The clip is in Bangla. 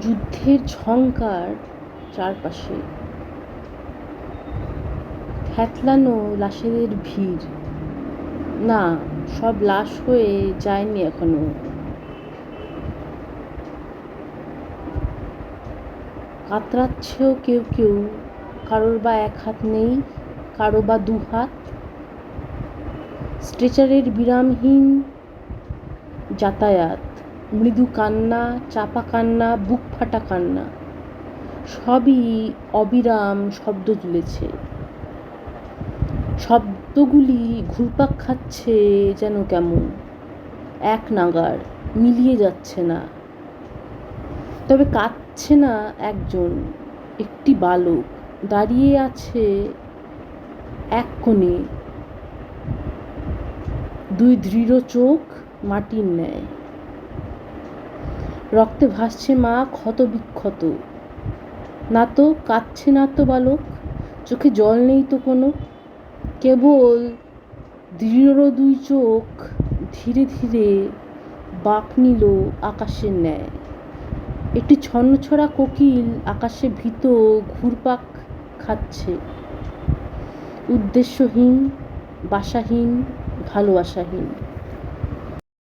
যুদ্ধের ঝংকার চারপাশে। থ্যাতলানো লাশেদের ভিড়। না, সব লাশ হয়ে যায়নি এখনও। কাতরাচ্ছেও কেউ কেউ, কারোর বা এক হাত নেই, কারও বা দু হাত। স্ট্রেচারের বিরামহীন যাতায়াত। মৃদু কান্না, চাপা কান্না, বুক ফাটা কান্না, সবই অবিরাম শব্দ তুলেছে। শব্দগুলি ঘুরপাক খাচ্ছে যেন কেমন, এক নাগার মিলিয়ে যাচ্ছে না। তবে কাঁদছে না একজন, একটি বালক দাঁড়িয়ে আছে এক কোণে। দুই দৃঢ় চোখ মাটির ন্যায়। রক্তে ভাসছে মা ক্ষত বিক্ষত। না তো কাঁদছে, না তো বালক, চোখে জল নেই তো কোনো। কেবল দৃঢ় দুই চোখ, ধীরে ধীরে বাঁক নিল আকাশের ন্যায়। একটি ছন্নছড়া কোকিল আকাশে ভীত ঘুরপাক খাচ্ছে। উদ্দেশ্যহীন, বাসাহীন, ভালোবাসাহীন।